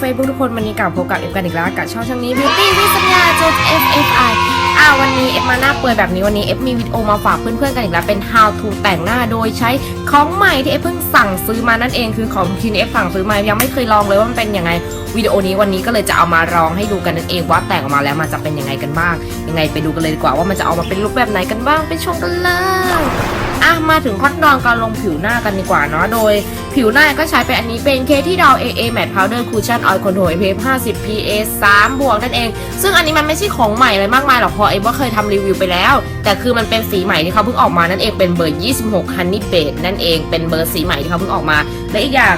Facebook ทุกคนวันนี้กลับพบกับเอฟกันอีกแล้วกับช่องช่องนี้ Beauty วิสัญญาจุด FFI อ่าวันนี้เอฟมาหน้าเปื่อยแบบนี้วันนี้เอฟมีวิดีโอมาฝากเพื่อนๆกันอีกแล้วเป็น how to แต่งหน้าโดยใช้ของใหม่ที่เอฟเพิ่งสั่งซื้อมานั่นเองคือของทีนเอฟสั่งซื้อมายังไม่เคยลองเลยว่ามันเป็นยังไงวิดีโอนี้วันนี้ก็เลยจะเอามาลองให้ดูกันนั่นเองว่าแต่งออกมาแล้วมันจะเป็นยังไงกันบ้างยังไงไปดูกันเลยดีกว่าว่ามันจะออกมาเป็นรูปแบบไหนกันบ้างไปชมกันเลย อะมาถึงขั้นตอนการลงผิวหน้ากันดีกว่าเนาะโดย ผิวหน้าก็ใช้เป็นอันนี้เป็นเคที่ดาว AA Matte Powder Cushion Oil Control SPF 50 PA 3บวกนั่นเอง ซึ่งอันนี้มันไม่ใช่ของใหม่อะไรมากมายหรอกเพราะเอ็มว่าเคยทำรีวิวไปแล้ว แต่คือมันเป็นสีใหม่ที่เขาเพิ่งออกมานั่นเองเป็นเบอร์ 26 Honey Beige นั่นเองเป็นเบอร์สีใหม่ที่เขาเพิ่งออกมาและอีกอย่าง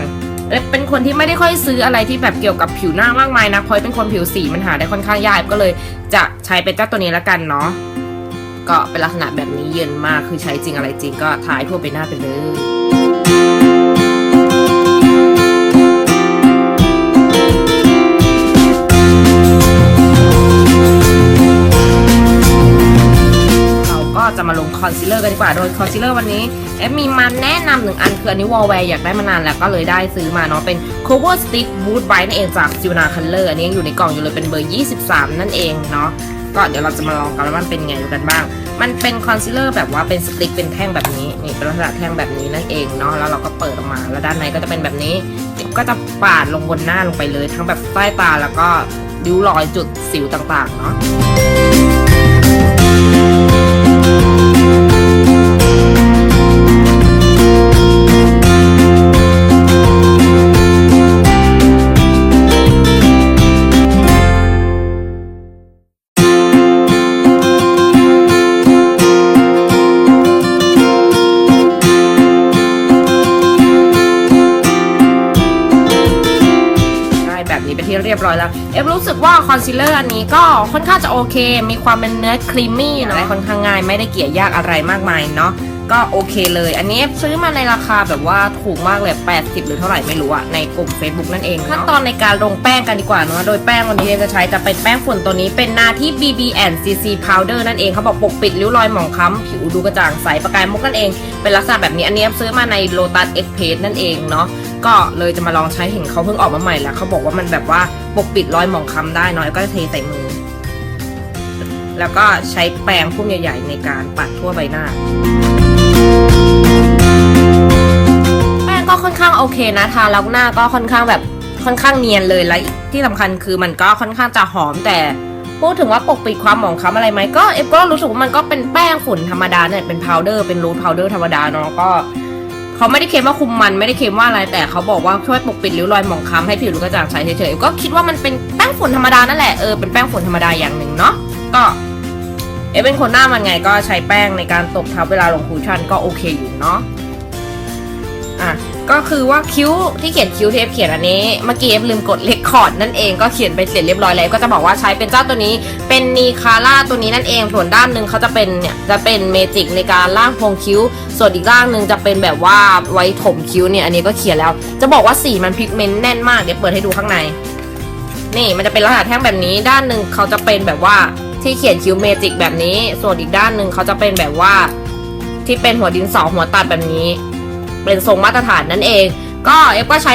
เป็นคนที่ไม่ได้ค่อยซื้ออะไรที่แบบเกี่ยวกับผิวหน้ามากมายนะเพราะเป็นคนผิวสีมันหาได้ค่อนข้างยากก็เลย จะใช้เป็นเจ้าตัวนี้ละกันเนาะ ก็เป็นลักษณะแบบนี้เย็นมากคือใช้จริงอะไรจริงก็ทายทั่วไปหน้าไปเลยเราก็จะมาลงคอนซีลเลอร์กันดีกว่า โดยคอนซีลเลอร์วันนี้เอฟมีมาแนะนำหนึ่งอันคืออันนี้วอลแวร์อยากได้มานานแล้วก็เลยได้ซื้อมาเนาะเป็น cover stick boot bright นั่นเองจาก s i l n a color อันนี้ยังอยู่ในกล่องอยู่เลยเป็นเบอร์ 23 นั่นเองเนาะ ก็เดี๋ยวเราจะมาลองกันว่ามันเป็นไงกันบ้าง มันเป็นคอนซีลเลอร์แบบว่าเป็นสติ๊กเป็นแท่งแบบนี้นี่เป็นลักษณะแท่งแบบนี้นั่นเองเนาะแล้วเราก็เปิดออกมา แล้วด้านในก็จะเป็นแบบนี้ก็จะปาดลงบนหน้าลงไปเลย ทั้งแบบใต้ตาแล้วก็ริ้วรอยจุดสิวต่างๆเนาะ ซีลเลอร์อันนี้ก็ค่อนข้างจะโอเค มีความเป็นเนื้อครีมมี่อะไรค่อนข้างง่าย ไม่ได้เกลี่ยยากอะไรมากมายเนาะก็โอเคเลย อันนี้ซื้อมาในราคาแบบว่าถูกมากเลย 80 หรือเท่าไหร่ไม่รู้อะในกลุ่ม Facebook นั่นเองขั้นตอนในการลงแป้งกันดีกว่าเนาะโดยแป้งวันนี้จะใช้จะเป็นแป้งฝุ่นตัวนี้เป็นนาที่ BB and CC Powder นั่นเองเขาบอกปกปิดริ้วรอยหมองคล้ำผิวดูกระจ่างใสประกายมุกนั่นเอง เป็นลักษณะแบบนี้อันนี้ซื้อมาใน Lotus Express นั่นเองเนาะ ก็เลยจะมาลองใช้เห็นเขาเพิ่งออกมาใหม่แล้วเขาบอกว่ามันแบบว่าปกปิดรอยหมองคล้ำได้นาะแล้วก็เทใส่มือ แล้วก็ใช้แปรงพุ่มใหญ่ๆในการปัดทั่วใบหน้าแป้งก็ค่อนข้างโอเคนะทาแล้วหน้าก็ค่อนข้างแบบค่อนข้างเนียนเลยและที่สำคัญคือมันก็ค่อนข้างจะหอมแต่พูดถึงว่าปกปิดความหมองคล้ำอะไรไหมก็เอฟก็รู้สึกว่ามันก็เป็นแป้งฝุ่นธรรมดาเนี่ยเป็นพาวเดอร์เป็นรูทพาวเดอร์ธรรมดาเนาะก็ เขาไม่ได้เคลมว่าคุมมันไม่ได้เคลมว่าอะไรแต่เขาบอกว่าช่วยปกปิดริ้วรอยหมองคล้ำให้ผิวดูกระจ่างใสเฉยๆก็คิดว่ามันเป็นแป้งฝุ่นธรรมดานั่นแหละเออเป็นแป้งฝุ่นธรรมดาอย่างหนึ่งเนาะก็เอะเป็นคนหน้ามันไงก็ใช้แป้งในการตบทับเวลาลงคูชั่นก็โอเคอยู่เนาะ ก็คือว่าคิ้วที่เขียนคิ้วที่เอฟเขียนอันนี้ เมื่อกี้เอฟลืมกดเลคคอร์ดนั่นเองก็เขียนไปเสร็จเรียบร้อยแล้วก็จะบอกว่าใช้เป็นเจ้าตัวนี้เป็นนีคาร่าตัวนี้นั่นเองส่วนด้านหนึ่งเขาจะเป็นเนี่ยจะเป็นเมจิกในการล่างพงคิ้ว ส่วนอีกด้านหนึ่งจะเป็นแบบว่าไว้ถมคิ้วเนี่ยอันนี้ก็เขียนแล้ว จะบอกว่าสีมันพิกเมนต์แน่นมากเดี๋ยวเปิดให้ดูข้างใน นี่มันจะเป็นลักษณะแท่งแบบนี้ด้านหนึ่งเขาจะเป็นแบบว่าที่เขียนคิ้วเมจิกแบบนี้ ส่วนอีกด้านหนึ่งเขาจะเป็นแบบว่า ที่เป็นหัวดินสอหัวตัดแบบนี้ เป็นทรงมาตรฐานนั่นเอง ก็เอฟก็ใช้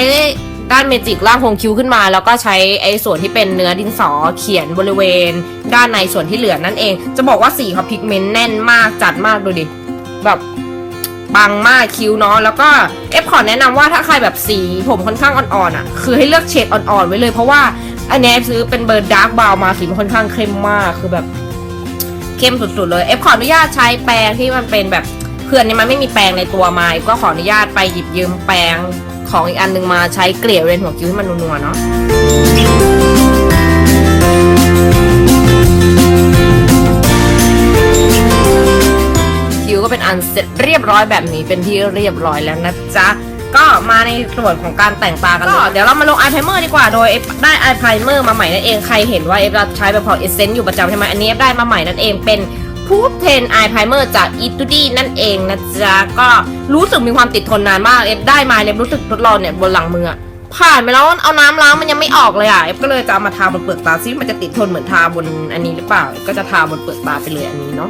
ด้านเมจิกล่างโคงคิ้วขึ้นมา แล้วก็ใช้ไอ้ส่วนที่เป็นเนื้อดินสอเขียนบริเวณ ด้านในส่วนที่เหลือนั่นเอง จะบอกว่าสีเขาพิกเมนต์แน่นมากจัดมากดูดิแบบปังมากคิ้วเนาะแล้วก็เอฟขอแนะนำว่าถ้าใครแบบสีผมค่อนข้างอ่อนๆอะ คือให้เลือกเฉดอ่อนๆไว้เลยเพราะว่าอันเนี้ยเอฟซื้อเป็นเบอร์ดาร์กบาวมาสีมันค่อนข้างเข้มมากคือแบบเข้มสุดๆเลยเอฟขออนุญาตใช้แปรงที่มันเป็นแบบ เพื่อนนี้มันไม่มีแปรงในตัวมาเอฟก็ขออนุญาตไปหยิบยืมแปรงของอีกอันหนึงมาใช้เกลี่ยเรนหัวคิ้วให้มันนัวๆเนาะคิ้วก็เป็นอันเสร็จเรียบร้อยแบบนี้เป็นที่เรียบร้อยแล้วนะจ๊ะก็มาในส่วนของการแต่งตากันก็เดี๋ยวเรามาลงอายไพรเมอร์ดีกว่าโดยเอฟได้อายไพรเมอร์มาใหม่นั่นเองใครเห็นว่าเอฟเราใช้แบบพอเอเซนต์อยู่ประจำใช่ไหมอันนี้เอฟได้มาใหม่นั่นเองเป็น พูดเทนอายไพรเมอร์จากอีตูดี้นั่นเองนะจ๊ะ ก็รู้สึกมีความติดทนนานมาก เอฟได้มาเอฟรู้สึกทดลองเนี่ยบนหลังมืออะผ่านไปแล้วเอาน้ำล้างมันยังไม่ออกเลยอะเอฟก็เลยจะเอามาทาบนเปลือกตาซิมันจะติดทนเหมือนทาบนอันนี้หรือเปล่า ก็จะทาบนเปลือกตาไปเลยอันนี้เนาะ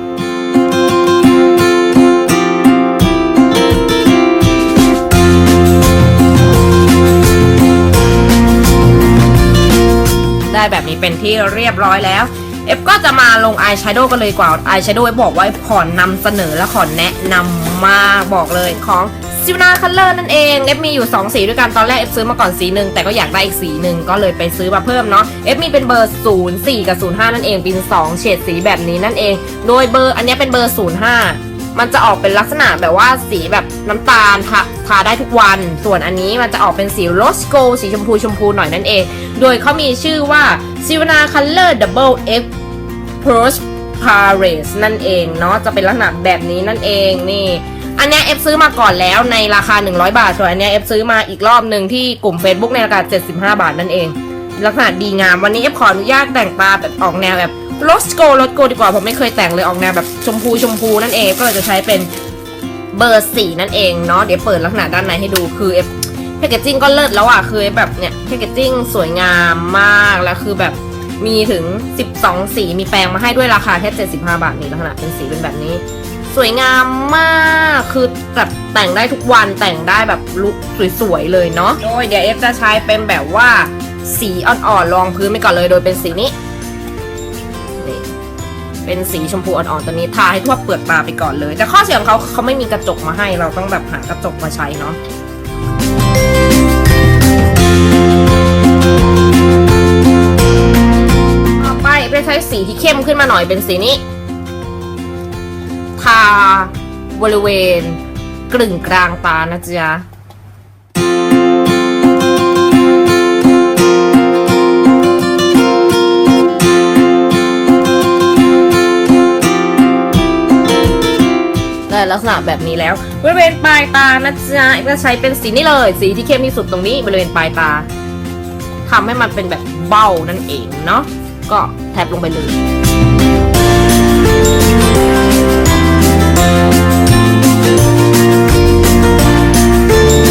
กเป็นที่เรียบร้อยแล้ว เอฟก็จะมาลงอายแชโดว์กันเลยกว่าอายแชโดว์บอกว่าขอนำเสนอและขอแนะนำมากบอกเลยของซิวนาคัลเลอร์นั่นเองเอฟมีอยู่ 2 สีด้วยกันตอนแรกเอฟซื้อมาก่อนสีหนึ่งแต่ก็อยากได้อีกสีหนึ่งก็เลยไปซื้อมาเพิ่มเนาะเอฟมีเป็นเบอร์ 0 4 กับ 05 นั่นเองเป็น 2 เฉดสีแบบนี้นั่นเอง โดยเบอร์อันนี้เป็นเบอร์ 05 มันจะออกเป็นลักษณะแบบว่าสีแบบน้ำตาลทาทาได้ทุกวัน ส่วนอันนี้มันจะออกเป็นสีโรสโกสีชมพูชมพูหน่อยนั่นเอง โดยเขามีชื่อว่า s i v a n a Color Double X p r o s p a r e s นั่นเองเนาะจะเป็นลักษณะแบบนี้นั่นเองนี่ อันนี้เอฟซื้อมาก่อนแล้วในราคา 100 บาทส่วนอันนี้เอฟซื้อมาอีกรอบหนึ่งที่กลุ่ม Facebook ในราคา 75 บาทนั่นเอง ลักษณะดีงามวันนี้เอฟขออนุญาตแต่งตาแบบออกแนวแบบรสโกรสโกดีกว่าผมไม่เคยแต่งเลยออกแนวแบบชมพูชมพูนั่นเองก็เลยจะใช้เป็นเบอร์สี่นั่นเองเนาะเดี๋ยวเปิดลักษณะด้านในให้ดูคือเอฟแพคเกจจิ้งก็เลิศแล้วอะคือแบบเนี่ยแพคเกจจิ้งสวยงามมากแล้วคือแบบ มีถึง 12 สีมีแปรงมาให้ด้วยราคาแค่ 75 บาทนี่ลักษณะเป็นสีเป็นแบบนี้ สวยงามมากคือแบบแต่งได้ทุกวันแต่งได้แบบลุคสวยๆเลยเนาะโดยเดี๋ยวเอฟจะใช้เป็นแบบว่าสีอ่อนๆรองพื้นไปก่อนเลยโดยเป็นสีนี้นี่เป็นสีชมพูอ่อนๆตัวนี้ทาให้ทั่วเปลือกตาไปก่อนเลย แต่ข้อเสียของเขาเขาไม่มีกระจกมาให้เราต้องแบบหากระจกมาใช้เนาะ เข้มขึ้นมาหน่อยเป็นสีนี้ ทาบริเวณกลึงกลางตานะจ๊ะได้ลักษณะแบบนี้แล้ว บริเวณปลายตานะจ๊ะก็ใช้เป็นสีนี้เลย สีที่เข้มที่สุดตรงนี้บริเวณปลายตาทำให้มันเป็นแบบเบ้านั่นเองเนาะ ก็แทบลงไปเลย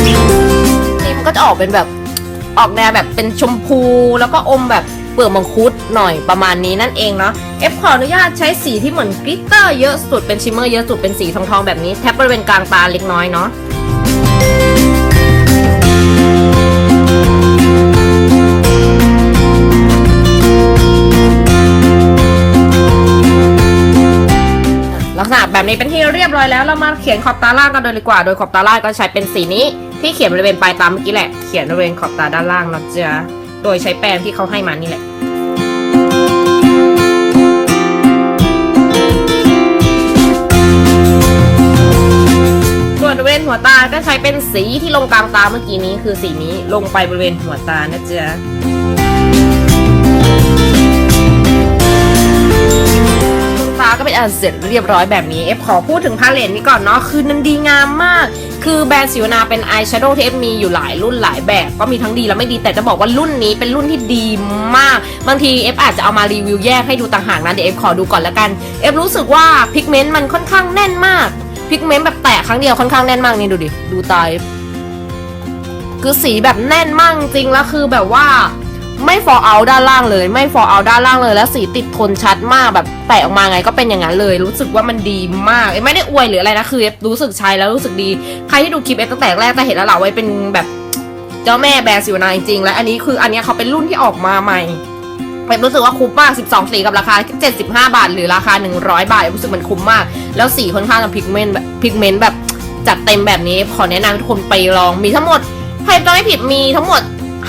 นี่มันก็จะออกเป็นแบบออกแนวแบบเป็นชมพูแล้วก็อมแบบเปลือกมังคุดหน่อยประมาณนี้นั่นเองเนาะเอฟขออนุญาตใช้สีที่เหมือนกลิตเตอร์เยอะสุดเป็นชิมเมอร์เยอะสุดเป็นสีทองๆแบบนี้แท็บบริเวณกลางตาเล็กน้อยเนาะ ลักษณะแบบนี้เป็นที่เรียบร้อยแล้วเรามาเขียนขอบตาล่างกันเลยดีกว่า โดยขอบตาล่างก็ใช้เป็นสีนี้ ที่เขียนบริเวณปลายตาเมื่อกี้แหละ เขียนบริเวณขอบตาด้านล่างนะจ๊ะ โดยใช้แปรงที่เขาให้มานี่แหละส่วนบริเวณหัวตาก็ใช้เป็นสีที่ลงกลางตาเมื่อกี้นี้คือสีนี้ลงไปบริเวณหัวตานะจ๊ะ ก็เป็นอันเสร็จเรียบร้อยแบบนี้เอฟขอพูดถึงพาเลตนี้ก่อนเนาะคือนันดีงามมาก คือแบรนด์สิวนาเป็นอายแชโดว์ที่เอฟมีอยู่หลายรุ่นหลายแบบ ก็มีทั้งดีและไม่ดีแต่จะบอกว่ารุ่นนี้เป็นรุ่นที่ดีมาก บางทีเอฟอาจจะเอามารีวิวแยกให้ดูต่างหากนะเดี๋ยวเอฟขอดูก่อนแล้วกันเอฟรู้สึกว่าพิกเมนต์มันค่อนข้างแน่นมากพิกเมนต์แบบแตะครั้งเดียวค่อนข้างแน่นมากนี่ดูดิดูตา F คือสีแบบแน่นมากจริงแล้วคือแบบว่า ไม่ fall out ด้านล่างเลย ไม่ fall out ด้านล่างเลย แล้วสีติดทนชัดมากแบบแตะออกมาไงก็เป็นอย่างนั้นเลย รู้สึกว่ามันดีมากไม่ได้อวยหรืออะไรนะคือเอฟรู้สึกใช้แล้วรู้สึกดี ใครที่ดูคลิปเอฟตั้งแต่แรกจะเห็นแล้วแหละว่าเป็นแบบเจ้าแม่แบรนด์สิวนาจริงๆและอันนี้คืออันนี้เขาเป็นรุ่นที่ออกมาใหม่เอฟรู้สึกว่าคุ้มมาก 12 สีกับราคา 75 บาท หรือราคา 100 บาทเอฟรู้สึกมันคุ้มมาก แล้วสีค่อนข้างกับพิกเมนต์แบบพิกเมนต์แบบจัดเต็มแบบนี้ ขอแนะนำทุกคนไปลอง มีทั้งหมดใครจำไม่ผิดมีทั้งหมด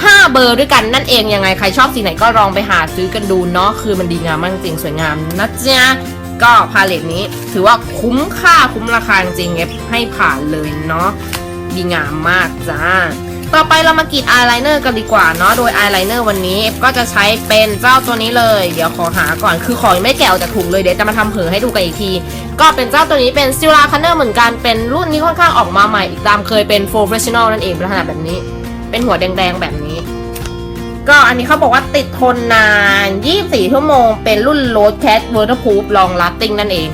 5 เบอร์ด้วยกันนั่นเองยังไงใครชอบสีไหนก็ลองไปหาซื้อกันดูเนาะคือมันดีงามมากจริงสวยงามนะจ๊ะก็พาเลตนี้ถือว่าคุ้มค่าคุ้มราคาจริงเอฟให้ผ่านเลยเนาะดีงามมากจ้า ต่อไปเรามากรีดอายไลเนอร์กันดีกว่าเนาะโดยอายไลเนอร์วันนี้เอฟก็จะใช้เป็นเจ้าตัวนี้เลย เดี๋ยวขอหาก่อนคือของไม่แกะออกจากถุงเลยเดี๋ยวจะมาทำเผอให้ดูกันอีกที ก็เป็นเจ้าตัวนี้เป็นซิลาคันเนอร์เหมือนกันเป็นรุ่นนี้ค่อนข้างออกมาใหม่อีกตามเคยเป็น professional นั่นเองเป็นลักษณะแบบนี้ เป็นหัวแดงๆแบบนี้ ก็อันนี้เขาบอกว่าติดทนนาน 24 ชั่วโมง เป็นรุ่น Road Cat Waterproof Long Lasting นั่นเอง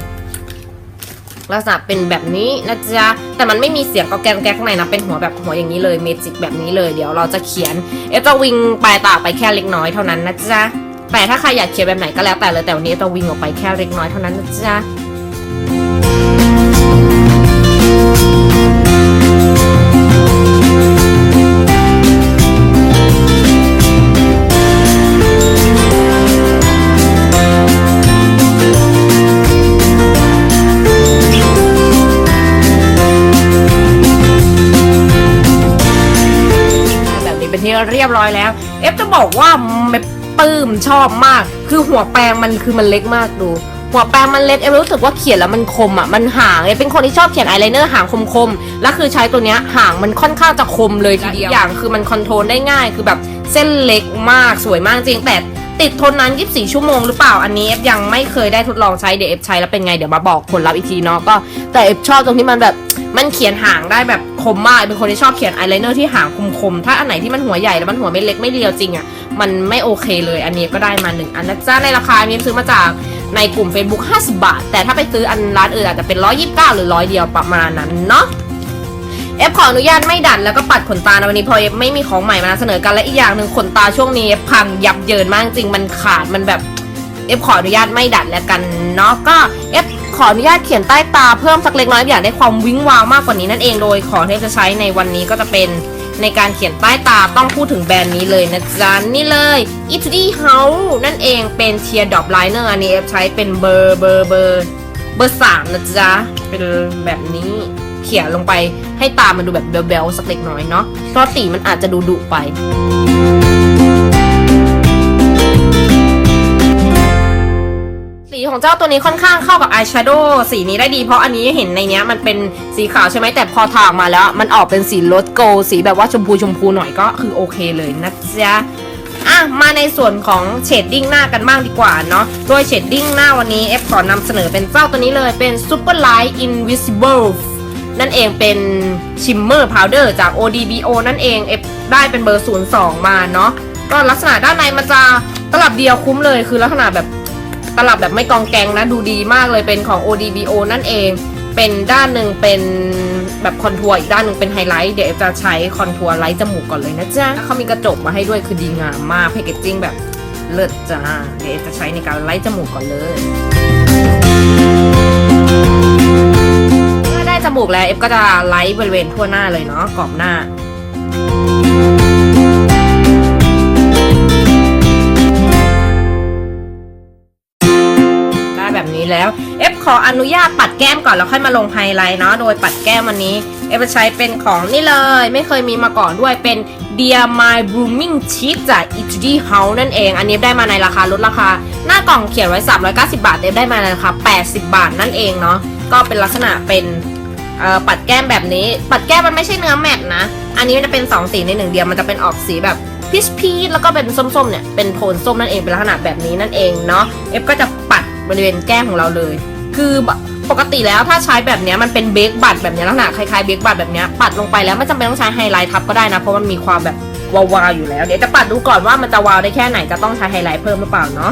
ลักษณะเป็นแบบนี้นะจ๊ะ แต่มันไม่มีเสียงก็แกงแก๊กข้างในนะ เป็นหัวแบบหัวอย่างนี้เลยเมจิกแบบนี้เลย เดี๋ยวเราจะเขียน เอฟจะวิงปลายตาไปแค่เล็กน้อยเท่านั้นนะจ๊ะ แต่ถ้าใครอยากเขียนแบบไหนก็แล้วแต่เลย แต่วันนี้เอฟจะวิงออกไปแค่เล็กน้อยเท่านั้นนะจ๊ะ เรียบร้อยแล้ว เอฟจะบอกว่าเมปลื้มชอบมาก คือหัวแปรงมันคือมันเล็กมากดูหัวแปรงมันเล็กเอฟรู้สึกว่าเขียนแล้วมันคมอะมันห่างเอฟเป็นคนที่ชอบเขียนอายไลเนอร์ห่างคมๆแล้วคือใช้ตัวเนี้ยห่างมันค่อนข้างจะคมเลยทีเดียวอย่างคือมันคอนโทรลได้ง่าย คือแบบเส้นเล็กมากสวยมากจริงแต่ ติดทนนาน 24 ชั่วโมงหรือเปล่า อันนี้เอฟยังไม่เคยได้ทดลองใช้ เดี๋ยวเอฟใช้แล้วเป็นไง เดี๋ยวมาบอกผลลัพธ์อีกทีเนาะ ก็ แต่เอฟชอบตรงที่มันแบบ มันเขียนหางได้แบบคมมาก เป็นคนที่ชอบเขียนอายไลเนอร์ที่หางคมๆ ถ้าอันไหนที่มันหัวใหญ่แล้วมันหัวไม่เล็กไม่เรียวจริงอะ่ะ มันไม่โอเคเลย อันนี้ก็ได้มาหนึ่งอันนะจ๊ะในราคานี้ซื้อมาจากในกลุ่ม Facebook 50 บาท แต่ถ้าไปซื้ออันร้านอื่นอาจจะเป็น 129 หรือร้อยเดียวประมาณนั้นเนาะ เอฟขออนุญาตไม่ดัดแล้วก็ปัดขนตาในวันนี้เพอเอฟไม่มีของใหม่มานำเสนอกันและอีกอย่างหนึ่งขนตาช่วงนี้เอฟพังยับเยินมากจริงมันขาดมันแบบเอฟขออนุญาตไม่ดัดแล้วกันเนาะก็เอฟขออนุญาตเขียนใต้ตาเพิ่มสักเล็กน้อยอยากได้ความวิ้งวาวมากกว่านี้นั่นเองโดยของที่เอฟจะใช้ในวันนี้ก็จะเป็นในการเขียนใต้ตาต้องพูดถึงแบรนด์นี้เลยนะจ๊ะนี่เลย i t d House นั่นเองเป็นเทียร์ดอปไลเนอร์อันนี้เอฟใช้เป็นเบอร์เบอร์เบอร์เบอร์สามนะจ๊ะเป็นแบบนี้ เขี่ยลงไปให้ตามันดูแบบเบลๆสักเล็กน้อยเนาะเพราะสีมันอาจจะดูดุไปสีของเจ้าตัวนี้ค่อนข้างเข้ากับอายแชโดว์สีนี้ได้ดีเพราะอันนี้เห็นในเนี้ยมันเป็นสีขาวใช่ไหมแต่พอทาออกมาแล้ว มันออกเป็นสีรสโกลสีแบบว่าชมพูชมพูหน่อยก็คือโอเคเลยนะจ๊ะอะมาในส่วนของเชดดิ้งหน้ากันบ้างดีกว่าเนาะโดยเชดดิ้งหน้าวันนี้เอฟขอนำเสนอเป็นเจ้าตัวนี้เลยเป็น Super Light Invisible นั่นเองเป็นชิมเมอร์พาวเดอร์จาก ODBO นั่นเองเอฟได้เป็นเบอร์ 02 มาเนาะก็ลักษณะด้านในมันจะตลับเดียวคุ้มเลยคือลักษณะแบบตลับแบบไม่กองแกงนะดูดีมากเลยเป็นของ ODBO นั่นเอง เป็นด้านหนึ่งเป็นแบบคอนทัวร์อีกด้านหนึ่งเป็นไฮไลท์เดี๋ยวเอฟจะใช้คอนทัวร์ไลท์จมูกก่อนเลยนะจ๊ะเขามีกระจกมาให้ด้วยคือดีงามมากแพคเกจจิ้งแบบเลิศจ้าเดี๋ยวเอฟจะใช้ในการไลท์จมูกก่อนเลย จมูกแล้วเอฟก็จะไลท์บริเวณทั่วหน้าเลยเนาะกรอบหน้าได้แบบนี้แล้ว เอฟขออนุญาตปัดแก้มก่อนแล้วค่อยมาลงไฮไลท์เนาะ โดยปัดแก้มวันนี้ เอฟจะใช้เป็นของนี่เลย ไม่เคยมีมาก่อนด้วยเป็น Dear My Blooming Cheek จาก e t d House นั่นเอง อันนี้ได้มาในราคาลดราคา หน้ากล่องเขียนไว้ 390 บาท เอฟได้มาในราคา 80 บาทนั่นเองเนาะ ก็เป็นลักษณะเป็น เอ่อปัดแก้มแบบนี้ ปัดแก้มมันไม่ใช่เนื้อแมตต์นะ อันนี้มันจะเป็น2สีในหนึ่งเดียวมันจะเป็นออกสีแบบพีชพีชแล้วก็เป็นส้มๆเนี่ยเป็นโทนส้มนั่นเองเป็นลักษณะแบบนี้นั่นเองเนาะเอฟก็จะปัดบริเวณแก้มของเราเลย คือปกติแล้วถ้าใช้แบบนี้มันเป็นเบคบัตแบบนี้ลักษณะคล้ายๆเบคบัตแบบนี้ปัดลงไปแล้วไม่จำเป็นต้องใช้ไฮไลท์ทับก็ได้นะเพราะมันมีความแบบวาวๆอยู่แล้ว เดี๋ยวจะปัดดูก่อนว่ามันจะวาวได้แค่ไหนจะต้องใช้ไฮไลท์เพิ่มหรือเปล่าเนาะ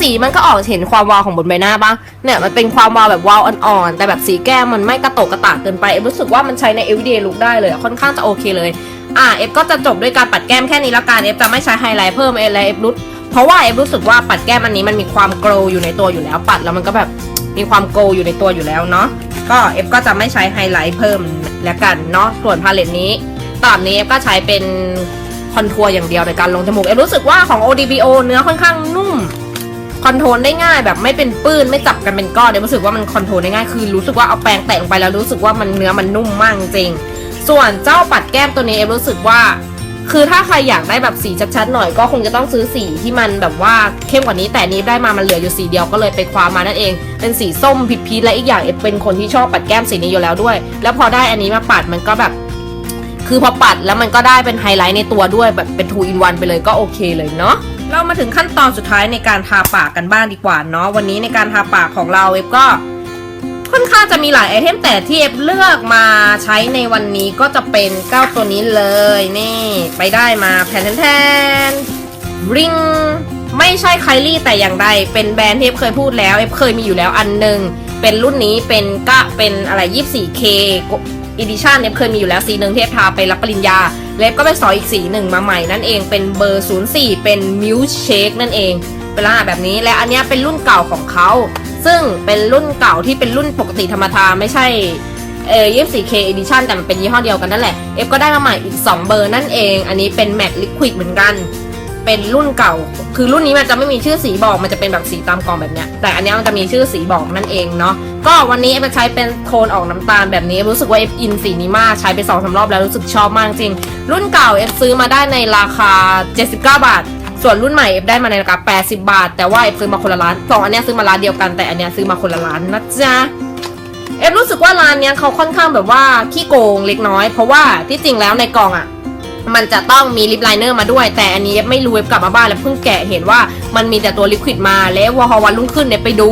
สีมันก็ออกเห็นความวาวของบนใบหน้าบ้างเนี่ยมันเป็นความวาวแบบวาวอ่อนๆแต่แบบสีแก้มมันไม่กระโตกกระตากเกินไปเอฟรู้สึกว่ามันใช้ใน everyday look ได้เลยค่อนข้างจะโอเคเลยอะเอฟก็จะจบด้วยการปัดแก้มแค่นี้ละกันเอฟจะไม่ใช้ไฮไลท์เพิ่มเอฟเลยเอฟรู้เพราะว่าเอฟรู้สึกว่าปัดแก้มอันนี้มันมีความโกลอยู่ในตัวอยู่แล้ว ปัดแล้วมันก็แบบมีความโกลอยู่ในตัวอยู่แล้วเนาะก็เอฟก็จะไม่ใช้ไฮไลท์เพิ่มแล้วกันเนาะส่วนพาเลตนี้ตอนนี้เอฟก็ใช้เป็นคอนทัวร์อย่างเดียวในการลงจมูก เอฟรู้สึกว่าของ ODBO เนื้อค่อนข้างนุ่ม คอนโทรลได้ง่ายแบบไม่เป็นปื้นไม่จับกันเป็นก้อนเดี๋ยวรู้สึกว่ามันคอนโทรลได้ง่ายคือรู้สึกว่าเอาแปรงแตะลงไปแล้วรู้สึกว่ามันเนื้อมันนุ่มมากจริง ส่วนเจ้าปัดแก้มตัวนี้เอฟรู้สึกว่า คือถ้าใครอยากได้แบบสีชัดๆหน่อย ก็คงจะต้องซื้อสีที่มันแบบว่าเข้มกว่านี้แต่นี้ได้มามันเหลืออยู่สีเดียวก็เลยไปคว้ามานั่นเอง เป็นสีส้มพิพีชและอีกอย่างเอฟเป็นคนที่ชอบปัดแก้มสีนี้อยู่แล้วด้วย แล้วพอได้อันนี้มาปัดมันก็แบบคือพอปัดแล้วมันก็ได้เป็นไฮไลท์ในตัวด้วยแบบเป็น2 in 1ไปเลยก็โอเคเลยเนาะ เรามาถึงขั้นตอนสุดท้ายในการทาปากกันบ้างดีกว่าเนาะวันนี้ในการทาปากของเราเอฟก็ค่อนข้างจะมีหลายไอเทมแต่ที่เอฟเลือกมาใช้ในวันนี้ก็จะเป็นเก้าตัวนี้เลยนี่ไปได้มาแผ่นแทนริงไม่ใช่ไคลี่แต่อย่างใดเป็นแบรนด์ที่เอฟเคยพูดแล้วเอฟเคยมีอยู่แล้วอันหนึ่งเป็นรุ่นนี้เป็นก็เป็นอะไร 24K อีดิชั่นเอฟเคยมีอยู่แล้วสีหนึ่งที่เอฟทาไปรับปริญญา เล็บก็ไปสอยอีกสีหนึ่งมาใหม่นั่นเองเป็นเบอร์ 04 เป็นมิวเชคนั่นเองเป็นลักษณะแบบนี้และอันนี้เป็นรุ่นเก่าของเขาซึ่งเป็นรุ่นเก่าที่เป็นรุ่นปกติธรรมดาไม่ใช่เอ่อ 24K Edition แต่มันเป็นยี่ห้อเดียวกันนั่นแหละ F ก็ได้มาใหม่อีก 2 เบอร์นั่นเอง อันนี้เป็น Matte Liquid เหมือนกัน เป็นรุ่นเก่า คือรุ่นนี้มันจะไม่มีชื่อสีบอก มันจะเป็นแบบสีตามกล่องแบบเนี้ย แต่อันนี้มันจะมีชื่อสีบอกนั่นเองเนาะ ก็วันนี้เอฟใช้เป็นโทนออกน้ำตาลแบบนี้ รู้สึกว่าเอฟอินสีนี้มาก ใช้ไปสองสารอบแล้วรู้สึกชอบมากจริง รุ่นเก่าเอฟซื้อมาได้ในราคา 79 บาท ส่วนรุ่นใหม่เอฟได้มาในราคา 80 บาท แต่ว่าเอฟซื้อมาคนละร้านสองอันเนี้ยซื้อมาร้านเดียวกันแต่อันเนี้ยซื้อมาคนละร้านนะจ๊ะเอฟรู้สึกว่าร้านเนี้ยเขาค่อนข้างแบบว่าขี้โกงเล็กน้อย เพราะว่าที่จริงแล้วในกล่องอะ่ะมันจะต้องมีลิปไลเนอร์มาด้วย แต่อันนี้เอฟไม่รู้เอฟกลับมาบ้านแล้วเพิ่งแกะเห็นว่ามันมีแต่ตัวลิควิดมาแล้วพอวันรุ่งขึ้นเนี่ยไปดู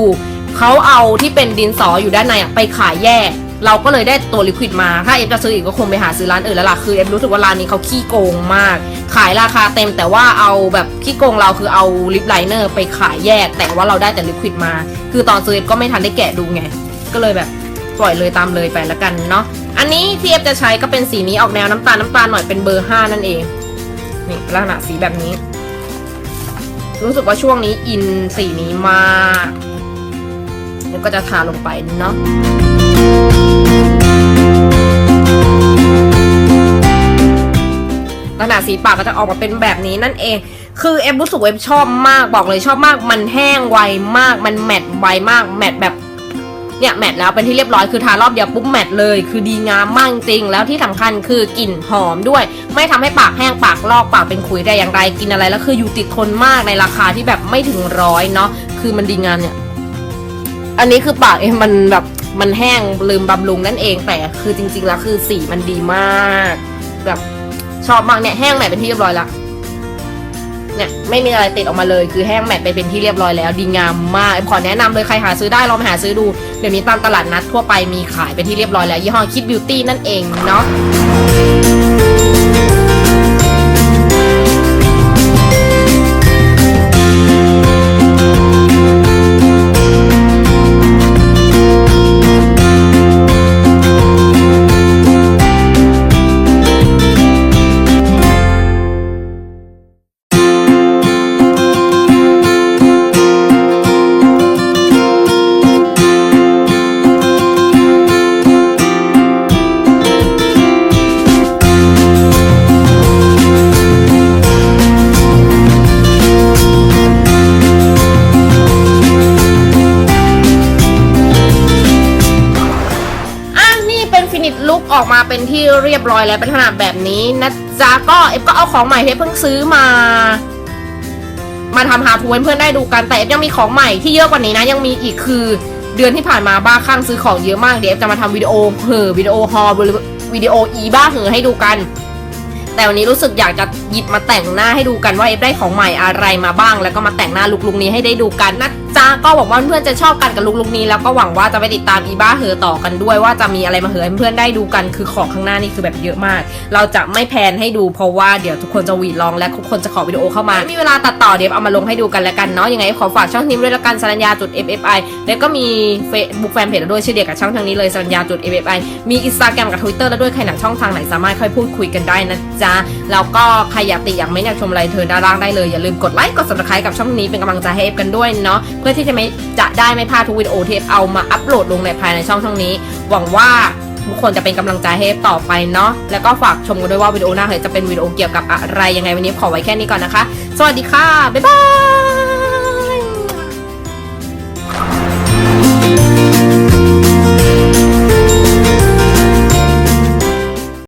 เขาเอาที่เป็นดินสออยู่ด้านในอะไปขายแยก เราก็เลยได้ตัวลิควิดมา ถ้าเอฟจะซื้ออีกก็คงไปหาซื้อร้านอื่นแล้วล่ะ คือเอฟรู้สึกว่าร้านนี้เขาขี้โกงมาก ขายราคาเต็มแต่ว่าเอาแบบขี้โกงเราคือเอาลิปไลเนอร์ไปขายแยก แต่ว่าเราได้แต่ลิควิดมา คือตอนซื้อเอฟก็ไม่ทันได้แกะดูไง ก็เลยแบบปล่อยเลยตามเลยไปล้วกันเนาะ อันนี้ที่เอฟจะใช้ก็เป็นสีนี้ออกแนวน้ำตาลน้ำตาลหน่อยเป็นเบอร์ห้านั่นเอง นี่ลักษณะสีแบบนี้ รู้สึกว่าช่วงนี้อินสีนี้มาก แล้วก็จะทาลงไปเนาะลักษณะสีปากก็จะออกมาเป็นแบบนี้นั่นเอง คือเอฟรู้สึกเอฟชอบมากบอกเลยชอบมาก มันแห้งไวมาก มันแมตไวมาก แมตแบบเนี่ยแมตแล้วเป็นที่เรียบร้อยคือทารอบเดียวปุ๊บแมตเลย คือดีงามมากจริง แล้วที่สำคัญคือกลิ่นหอมด้วย ไม่ทำให้ปากแห้งปากลอกปากเป็นขุยแต่อย่างไรกินอะไรแล้วคืออยู่ติดทนมากในราคาที่แบบไม่ถึงร้อยเนาะคือมันดีงามเนี่ย อันนี้คือปากเองมันแบบมันแห้งลืมบำรุงนั่นเองแต่คือจริง ๆ แล้วคือสีมันดีมาก แบบชอบมากเนี่ยแห้งแมทเป็นที่เรียบร้อยล้วเนี่ยไม่มีอะไรติดออกมาเลยคือแห้งแมทไปเป็นที่เรียบร้อยแล้ว ดีงามมากขอแนะนำเลยใครหาซื้อได้ลองไปหาซื้อดูเดี๋ยวนี้ตามตลาดนัดทั่วไปมีขายเป็นที่เรียบร้อยแล้ว ยี่ห้อคิดบิวตี้นั่นเองเนาะ เป็นที่เรียบร้อยแล้วเป็นขนาดแบบนี้นะจ๊ะก็เอฟก็เอาของใหม่ที่เพิ่งซื้อมา มาทำหาทูเพื่อนได้ดูกันแต่เอฟยังมีของใหม่ที่เยอะกว่านี้นะยังมีอีกคือเดือนที่ผ่านมาบ้าคลั่งซื้อของเยอะมากเดี๋ยวเอฟจะมาทำวิดีโอเหอวิดีโอฮอลวิดีโออีบ้าเหอให้ดูกัน แต่วันนี้รู้สึกอยากจะหยิบมาแต่งหน้าให้ดูกันว่าเอฟได้ของใหม่อะไรมาบ้าง แล้วก็มาแต่งหน้าลุกลุกนี้ให้ได้ดูกันนะ จ๊ะก็หวังว่าเพื่อนจะชอบกันกับลุกลุกนี้แล้วก็หวังว่าจะไปติดตามอีบ้าเหอต่อกันด้วยว่าจะมีอะไรมาเหอให้เพื่อนได้ดูกันคือของข้างหน้านี่คือแบบเยอะมาก เราจะไม่แพนให้ดูเพราะว่าเดี๋ยวทุกคนจะหวีดลองและทุกคนจะขอวิดีโอเข้ามาไม่มีเวลาตัดต่อเดี๋ยวเอามาลงให้ดูกันแล้วกันเนาะยังไงขอฝากช่องนี้ด้วยละกันสัญญาจุด ffi แล้วก็มีเฟซบุ๊กแฟนเพจด้วยชื่อเดียวกับช่องทางนี้เลยสัญญาจุด ffi มีอินสตาแกรมกับทวิตเตอร์แล้วด้วยใครหนักช่องทางไหนสามารถค่อยพูดคุยกันได้นะจ๊ะแล้วก็ใครอยากติอยากไม่อยากชมอะไรเธอด้านล่างได้เลยอย่าลืมกดไลค์กด subscribe กับช่องนี้เป็นกำลังใจให้เอฟกันด้วยเนาะเพื่อที่จะไม่จะได้ไม่พลาดทุกวิดีโอที่เอฟเอามาอัปโหลดลงในภายในช่องช่องนี้ หวังว่าทุกคนจะเป็นกำลังใจให้เอฟต่อไปเนาะแล้วก็ฝากชมกันด้วยว่าวิดีโอหน้าเธอจะเป็นวิดีโอเกี่ยวกับอะไรยังไงวันนี้ขอไว้แค่นี้ก่อนนะคะ สวัสดีค่ะ บ๊ายบาย